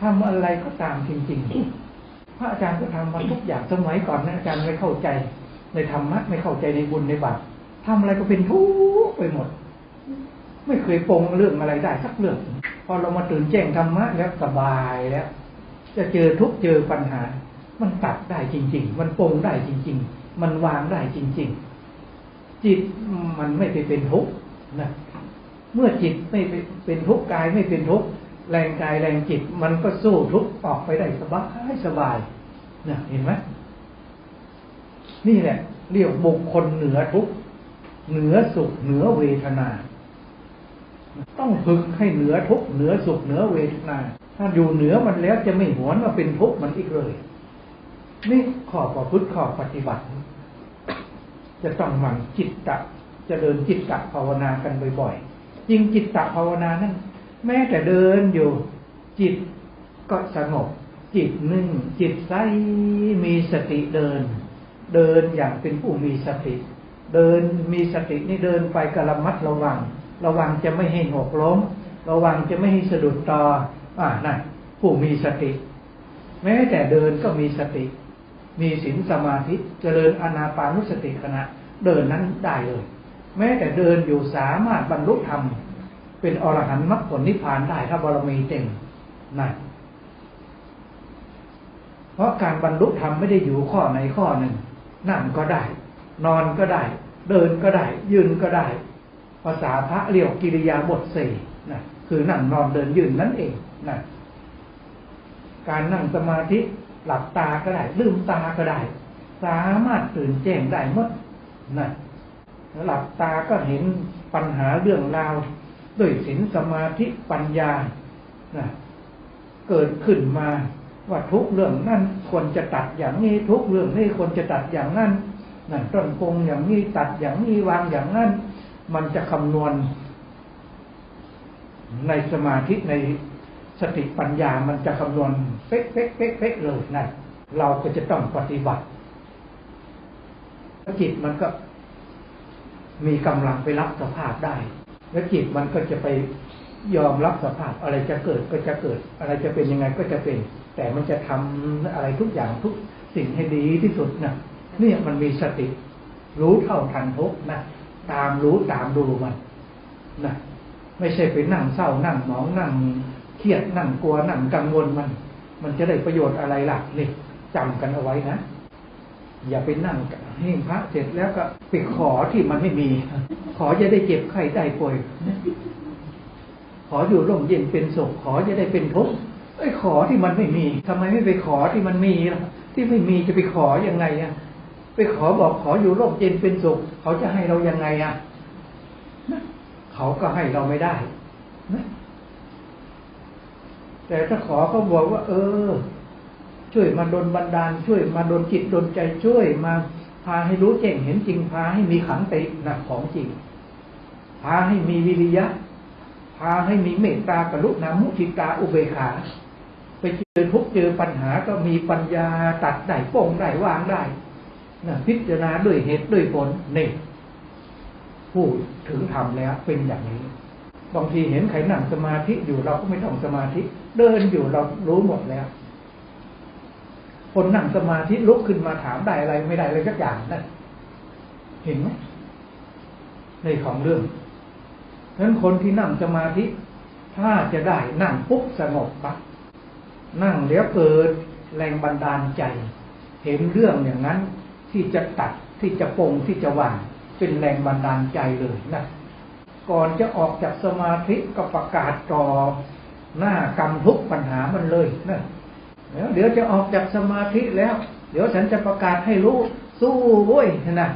ทำอะไรก็ตามจริง ๆ พระอาจารย์ก็ทำมาทุกอย่างสมัยก่อนนะอาจารย์ไม่เข้าใจในธรรมะไม่เข้าใจในบุญในบาปทำอะไรก็เป็นทุกข์ไปหมด ไม่เคยปงเรื่องอะไรได้สักเรื่อง พอเรามาตื่นแจ้งธรรมะแล้วสบายแล้ว จะเจอทุกเจอปัญหา มันตัดได้จริง ๆ มันปงได้จริง ๆ มันวางได้จริง ๆ จิตมันไม่ไปเป็นทุกข์นะเมื่อจิตไม่เป็นทุกข์กายไม่เป็นทุกข์ แรงกายแรงจิตมันก็สู้ทุกข์ออกไปได้สบายสบายนะเห็นไหมนี่แหละ เรียกบุคคลเหนือทุกข์เหนือสุขเหนือเวทนา ต้องฝึกให้เหนือทุกข์เหนือสุขเหนือเวทนา ถ้าอยู่เหนือมันแล้วจะไม่หวนมาเป็นทุกข์มันอีกเลย นี่ข้อประพฤติขอปฏิบัติ จะต้องหมั่นจิตตะจะเดินจิตตะภาวนากันบ่อยๆจริงจิตตะภาวนานั้น แม้แต่เดินอยู่ จิตก็สงบ จิตนิ่ง จิตใสมีสติเดิน เดินอย่างเป็นผู้มีสติ เดินมีสตินี่เดินไปกระมัดระวัง ระวังจะไม่ให้หกล้ม ระวังจะไม่ให้สะดุดตออ่านั่นผู้มีสติ แม้แต่เดินก็มีสติ มีศีลสมาธิเจริญอนาปานุสติขณะ เดินนั้นได้เลย แม้แต่เดินอยู่สามารถบรรลุธรรม เป็นอรหันต์มรรคผลนิพพานได้ถ้าบารมีเต็มนั่นเพราะการบรรลุธรรมไม่ได้อยู่ข้อไหนข้อหนึ่ง นั่งก็ได้ นอนก็ได้ เดินก็ได้ ยืนก็ได้ ภาษาพระเรียกกิริยาบทสี่นะคือนั่งนอนเดินยืนนั่นเองนะการนั่งสมาธิหลับตาก็ได้ ลืมตาก็ได้ สามารถตื่นแจ้งได้หมดนะหลับตาก็เห็นปัญหาเรื่องราว ด้วยศีลสมาธิปัญญานะเกิดขึ้นมาว่าทุกเรื่องนั่นควรจะตัดอย่างนี้ทุกเรื่องนี้ควรจะตัดอย่างนั้นนั่นต้นปงอย่างนี้ตัดอย่างนี้วางอย่างนั้น มันจะคำนวณ ในสมาธิในสติปัญญามันจะคำนวณเป๊ะเป๊ะเป๊ะเป๊ะเลยนั่นเราก็จะต้องปฏิบัติจิตมันก็มีกำลังไปรับสภาพได้ แล้วจิตมันก็จะไปยอมรับสภาพอะไรจะเกิดก็จะเกิด อะไรจะเป็นยังไงก็จะเป็น แต่มันจะทำอะไรทุกอย่างทุกสิ่งให้ดีที่สุดนะเนี่ยมันมีสติ รู้เท่าทันทุกนะตามรู้ตามดูมันนะไม่ใช่ไปนั่งเศร้านั่งหมองนั่งเครียดนั่งกลัวนั่งกังวลมัน มันจะได้ประโยชน์อะไรล่ะนี่จำกันเอาไว้นะ อย่าไปนั่งหิ้งพระเสร็จแล้วก็ไปขอที่มันไม่มี ขอจะได้เจ็บไข้ได้ป่วย ขออยู่ร่มเย็นเป็นสุขขอจะได้เป็นทุกข์ไอ้ขอที่มันไม่มีทำไมไม่ไปขอที่มันมีล่ะ ที่ไม่มีจะไปขอยังไงอะ ไปขอบอกขออยู่ร่มเย็นเป็นสุขเขาจะให้เรายังไงอะนะเขาก็ให้เราไม่ได้นะแต่ถ้าขอเขาบอกว่า เออ ช่วยมาดลบันดาล ช่วยมาดลจิตดลใจช่วยมาพาให้รู้แจ้งเห็นจริงพาให้มีขันติหนักของจริง พาให้มีวิริยะ พาให้มีเมตตากรุณามุทิตาอุเบกขา ไปเจอทุกเจอปัญหาก็มีปัญญาตัดได้ป้องได้วางได้นะพิจารณาด้วยเหตุด้วยผลนี่พูดถึงธรรมแล้วเป็นอย่างนี้ บางทีเห็นใครนั่งสมาธิอยู่เราก็ไม่ต้องสมาธิ เดินอยู่เรารู้หมดแล้ว คนนั่งสมาธิลุกขึ้นมาถามได้อะไรไม่ได้เลยสักอย่างนั่นเห็นไหมในของเรื่องฉะนั้นคนที่นั่งสมาธิ ถ้าจะได้นั่งปุ๊บสงบปั๊บนั่งเดี๋ยวเกิดแรงบันดาลใจ เห็นเรื่องอย่างนั้นที่จะตัดที่จะปงที่จะวางเป็นแรงบันดาลใจเลยนะก่อนจะออกจากสมาธิก็ประกาศต่อหน้ากรรมทุกปัญหามันเลยนะ เดี๋ยวจะออกจากสมาธิแล้ว เดี๋ยวฉันจะประกาศให้รู้ สู้เว้ยนะ